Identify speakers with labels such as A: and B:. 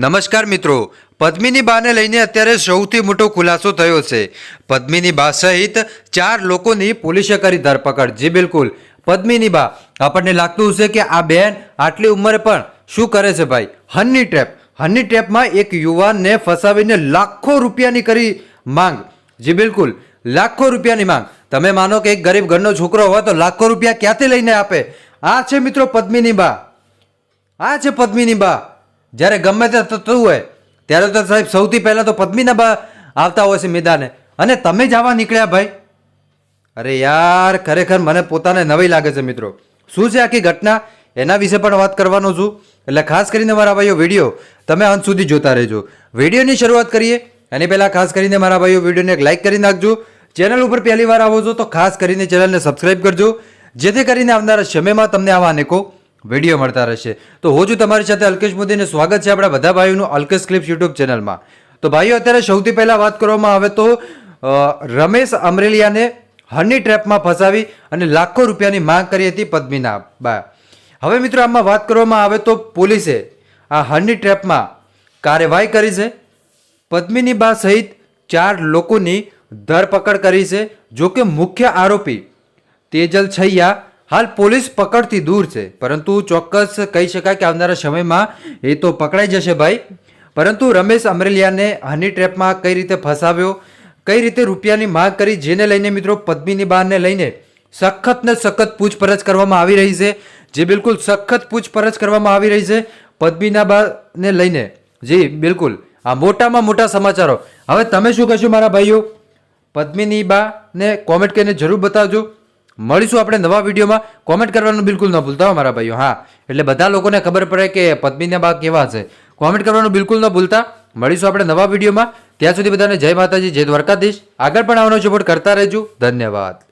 A: નમસ્કાર મિત્રો. પદ્મિની બાને લઈને અત્યારે સૌથી મોટો ખુલાસો થયો છે. પદ્મિની બા સહિત ચાર લોકોની પોલીસે કરી ધરપકડ. જી બિલકુલ. પદ્મિની બા, આપણને લાગતું હશે કે આ બેન આટલી ઉંમરે પણ શું કરે છે ભાઈ? હની ટ્રેપ. હની ટ્રેપમાં એક યુવાનને ફસાવીને લાખો રૂપિયાની કરી માંગ. જી બિલકુલ. લાખો રૂપિયાની માંગ. તમે માનો કે એક ગરીબ ઘરનો છોકરો હોય તો લાખો રૂપિયા ક્યાંથી લઈને આપે? આ છે મિત્રો પદ્મિની બા. આ છે પદ્મિની બા. જ્યારે ગમે તે થતું હોય, ત્યારે તો સાહેબ સૌથી પહેલાં તો પદ્મીના આવતા હોય છે મેદાને. અને તમે જ આવા નીકળ્યા ભાઈ? અરે યાર, ખરેખર મને પોતાને નવી લાગે છે મિત્રો. શું છે આખી ઘટના? એના વિશે પણ વાત કરવાનો છું. એટલે ખાસ કરીને મારા ભાઈઓ, વીડિયો તમે અંત સુધી જોતા રહેજો. વિડીયોની શરૂઆત કરીએ. એની પહેલાં ખાસ કરીને મારા ભાઈઓ, વિડીયોને એક લાઇક કરી નાખજો. ચેનલ ઉપર પહેલી વાર આવો છો તો ખાસ કરીને ચેનલને સબસ્ક્રાઈબ કરજો. જેથી કરીને આવનારા સમયમાં તમને આવા અનેકો વીડિયો મળતા રહેશે. તો હું તમારી સાથે અલ્કેશ મોદીને સ્વાગત છે આપણા બધા ભાઈઓનું અલ્કેશ ક્લિપ્સ યુટ્યુબ ચેનલમાં. તો ભાઈઓ, અત્યારે સૌથી પહેલાં વાત કરવામાં આવે તો રમેશ અમરેલિયાને હની ટ્રેપમાં ફસાવી અને લાખો રૂપિયાની માંગ કરી હતી પદ્મિના બા. હવે મિત્રો, આમાં વાત કરવામાં આવે તો પોલીસે આ હની ટ્રેપમાં કાર્યવાહી કરી છે. પદ્મિની બા સહિત ચાર લોકોની ધરપકડ કરી છે. જો કે મુખ્ય આરોપી તેજલ છૈયા હાલ પોલીસ પકડથી દૂર છે. પરંતુ ચોક્કસ કહી શકાય કે આવનારા સમયમાં એ તો પકડાઈ જશે ભાઈ. પરંતુ રમેશ અમરેલિયાને હની ટ્રેપમાં કઈ રીતે ફસાવ્યો, કઈ રીતે રૂપિયાની માગ કરી, જેને લઈને મિત્રો પદ્મિની બાને લઈને સખત ને સખત પૂછપરછ કરવામાં આવી રહી છે. જે બિલકુલ સખત પૂછપરછ કરવામાં આવી રહી છે પદ્મિના બાને લઈને. જી, બિલકુલ. આ મોટામાં મોટા સમાચારો. હવે તમે શું કહેશો મારા ભાઈઓ? પદ્મિની બાને કોમેન્ટ કરીને જરૂર બતાવજો. મળીશું આપણે નવા વિડીયોમાં. કોમેન્ટ કરવાનું બિલકુલ ન ભૂલતા મારા ભાઈઓ, હા. એટલે બધા લોકોને ખબર પડે કે પદ્મિના બા કેવા છે. કોમેન્ટ કરવાનું બિલકુલ ન ભૂલતા. મળીશું આપણે નવા વિડીયોમાં. ત્યાં સુધી બધાને જય માતાજી, જય દ્વારકાધીશ. આગળ પણ આવવાનો સપોર્ટ કરતા રહેજો. ધન્યવાદ.